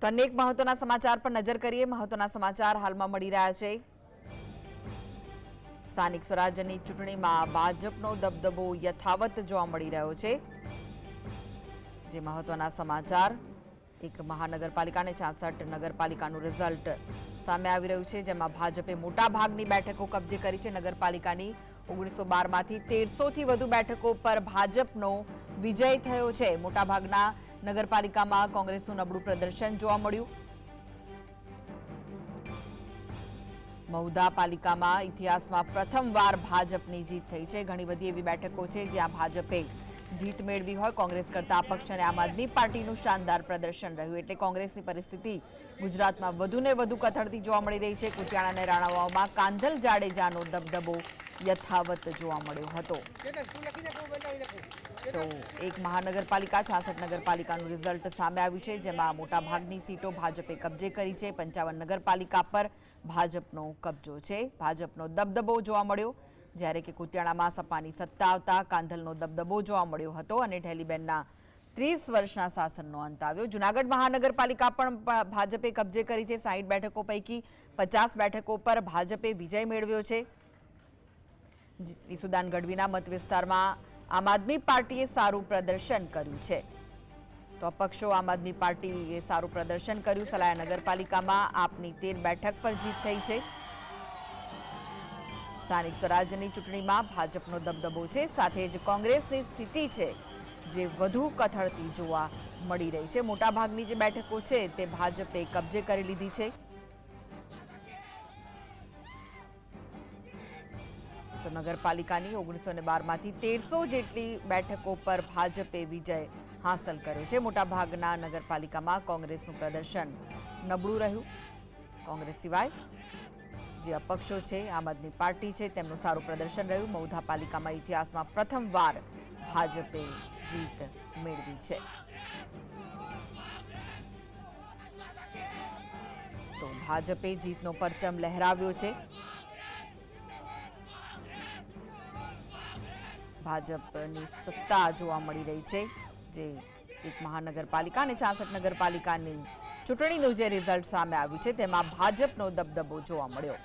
તો અનેક મહત્વના સમાચાર પર નજર કરીએ. મહત્વના સમાચાર હાલમાં મળી રહ્યા છે. સ્થાનિક સ્વરાજ્યની ચૂંટણીમાં ભાજપનો દબદબો યથાવત જોવા મળી રહ્યો છે. જે મહત્વના સમાચાર, એક મહાનગરપાલિકાને છાસઠ નગરપાલિકાનું રિઝલ્ટ સામે આવી રહ્યું છે, જેમાં ભાજપે મોટા ભાગની બેઠકો કબજે કરી છે. નગરપાલિકાની ઓગણીસો બારમાંથી તેરસોથી વધુ બેઠકો પર ભાજપનો વિજય થયો છે. મોટાભાગના નગરપાલિકામાં કોંગ્રેસનું નબળું પ્રદર્શન જોવા મળ્યું. મહુધા પાલિકામાં ઇતિહાસમાં પ્રથમવાર ભાજપની જીત થઈ છે. ઘણી બધી એવી બેઠકો છે જ્યાં ભાજપે જીત મેળવી હોય. કોંગ્રેસ કરતા અપક્ષ અને આમ આદમી પાર્ટીનું શાનદાર પ્રદર્શન રહ્યું. એટલે કોંગ્રેસની પરિસ્થિતિ ગુજરાતમાં વધુને વધુ કથળતી જોવા મળી રહી છે. કુતિયાણા અને રાણાવાઓમાં કાંધલ જાડેજાનો દબદબો યથાવત જોવા મળ્યો હતો. તો એક મહાનગરપાલિકા, છાસઠ નગરપાલિકાનું રિઝલ્ટ સામે આવ્યું છે, જેમાં મોટાભાગની સીટો ભાજપે કબજે કરી છે. પંચાવન નગરપાલિકા પર ભાજપનો કબજો છે. ભાજપનો દબદબો જોવા મળ્યો. જ્યારે કે કુતિયાણામાં સપાની સત્તા આવતા કાંધલનો દબદબો જોવા મળ્યો હતો અને ઢેલીબેનના ત્રીસ વર્ષના શાસનનો અંત આવ્યો. જુનાગઢ મહાનગરપાલિકા પણ ભાજપે કબજે કરી છે. સાહીઠ બેઠકો પૈકી પચાસ બેઠકો પર ભાજપે વિજય મેળવ્યો છે. ઈસુદાન ગઢવીના મત વિસ્તારમાં આમ આદમી પાર્ટીએ સારું પ્રદર્શન કર્યું છે. તો અપક્ષો આમ આદમી પાર્ટીએ સારું પ્રદર્શન કર્યું. સલાયા નગરપાલિકામાં આપની તેર બેઠક પર જીત થઈ છે. સ્થાનિક સ્વરાજ્યની ચૂંટણીમાં ભાજપનો દબદબો છે. સાથે જ કોંગ્રેસની સ્થિતિ છે જે વધુ કથળતી જોવા મળી રહી છે. મોટાભાગની જે બેઠકો છે તે ભાજપે કબજે કરી લીધી છે. તો નગરપાલિકાની ઓગણીસો ને બારમાંથી તેરસો જેટલી બેઠકો પર ભાજપે વિજય હાંસલ કર્યો છે. મોટાભાગના નગરપાલિકામાં કોંગ્રેસનું પ્રદર્શન નબળું રહ્યું. કોંગ્રેસ સિવાય જે અપક્ષો છે, આમ આદમી પાર્ટી છે, તેમનું સારું પ્રદર્શન રહ્યું. મૌધા પાલિકામાં ઇતિહાસમાં પ્રથમવાર ભાજપે જીત મેળવી છે. તો ભાજપે જીતનો પરચમ લહેરાવ્યો છે. ભાજપની સત્તા જોવા મળી રહી છે, જે એક મહાનગરપાલિકા અને છાસઠ નગરપાલિકાની ચૂંટણીનું જે રિઝલ્ટ સામે આવ્યું છે, તેમાં ભાજપનો દબદબો જોવા મળ્યો.